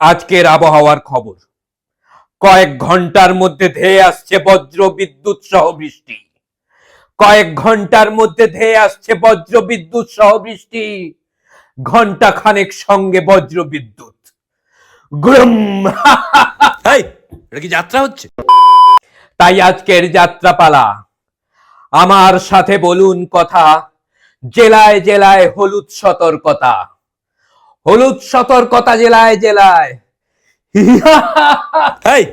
আজকের আবহাওয়ার খবর। কয়েক ঘণ্টার মধ্যে ধেয়ে আসছে বজ্র বিদ্যুৎ সহ বৃষ্টি। কয়েক ঘণ্টার মধ্যে ধেয়ে আসছে বজ্র বিদ্যুৎ সহ বৃষ্টি। ঘণ্টা খানেক সঙ্গে বজ্র বিদ্যুৎ। গ্রুম এটা কি যাত্রা হচ্ছে? তাই আজকের যাত্রাপালা। আমার সাথে বলুন কথা জেলায় জেলায় হলুদ সতর্কতা। হলুদ সতর্কতা জেলায় জেলায়। এই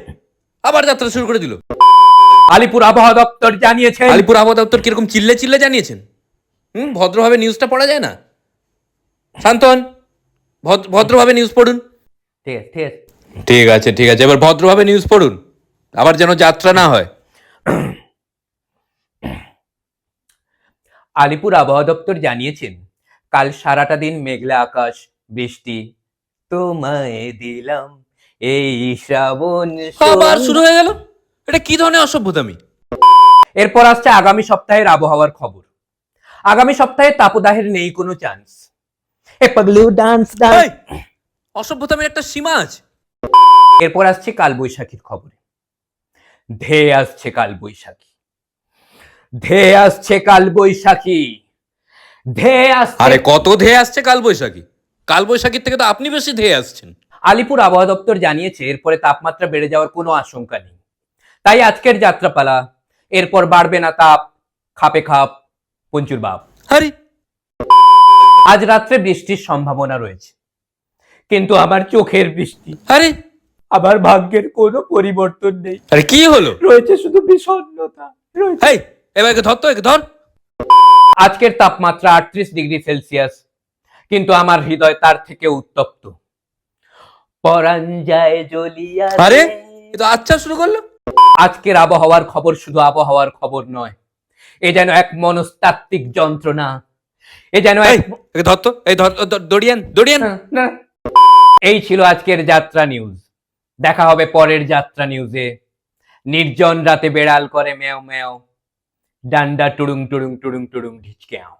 আবার যাত্রা শুরু করে দিল। আলিপুর আবহাওয়া দপ্তর জানিয়েছেন আলিপুর আবহাওয়া দপ্তর কীরকম চিল্লে চিল্লে জানিয়েছেন? হুম ভদ্রভাবে নিউজটা পড়া যায় না? শান্তন ভদ্র- ভদ্রভাবে নিউজ পড়ুন। ঠিক আছে, ঠিক আছে। ঠিক আছে ঠিক আছে এবার ভদ্রভাবে নিউজ পড়ুন। আবার যেন যাত্রা না হয়। আলিপুর আবহাওয়া দপ্তর জানিয়েছেন কাল সারাটা দিন মেঘলা আকাশ। বৃষ্টি তোমায় দিলাম। এই শ্রাবণ আবার সন্ধ্যা- শুরু হয়ে গেল? এটা কি ধরনের অসভ্যতামি? এরপর আসছে আগামী সপ্তাহের আবহাওয়ার খবর। আগামী সপ্তাহে তাপদাহের নেই কোনো চান্স এ পাগলু ডান্স এই, অসভ্যতামির একটা সীমা আছে। এরপর আসছে কাল বৈশাখীর খবর। ধেয়ে আসছে কাল বৈশাখী ধেয়ে আসছে কাল বৈশাখী ধেয়ে আসছে আরে কত ধেয়ে আসছে কাল বৈশাখী কাল বৈশাখীর থেকে তো আপনি বেশি ধেয়ে আসছেন। আলিপুর আবহাওয়া দপ্তর জানিয়েছে এরপরে তাপমাত্রা বেড়ে যাওয়ার কোনো আশঙ্কা নেই। তাই আজকের যাত্রাপালা এরপর বাড়বে না তাপ খাপে খাপ পঞ্চুর বাপ। আরে আজ রাত্রে বৃষ্টির সম্ভাবনা রয়েছে। কিন্তু আমার চোখের বৃষ্টি। আরে আমার ভাগ্যের কোনো পরিবর্তন নেই। আরে কি হলো? রয়েছে শুধু বিষণ্ণতা রয়েছে। এই এবার একে ধর তো একে ধর। আজকের তাপমাত্রা আটত্রিশ ডিগ্রি সেলসিয়াস। কিন্তু আমার হৃদয় তার থেকে উত্তপ্ত। পরাণ যায় জ্বলিয়া আরে তো আচ্ছা শুরু করল। আজকের আবহাওয়ার খবর শুধু আবহাওয়ার খবর নয় এ যেন এক মনস্তাত্ত্বিক যন্ত্রণা। এ যেন এই দড়িয়ান দড়িয়ান। এই ছিল আজকের যাত্রা নিউজ। দেখা হবে পরের যাত্রা নিউজে। নির্জন রাতে বেড়াল করে মেও মেও ডান্ডা টুড়ুং টুড়ুং টুড়ুং টুড়ুং ঢিচকে আও।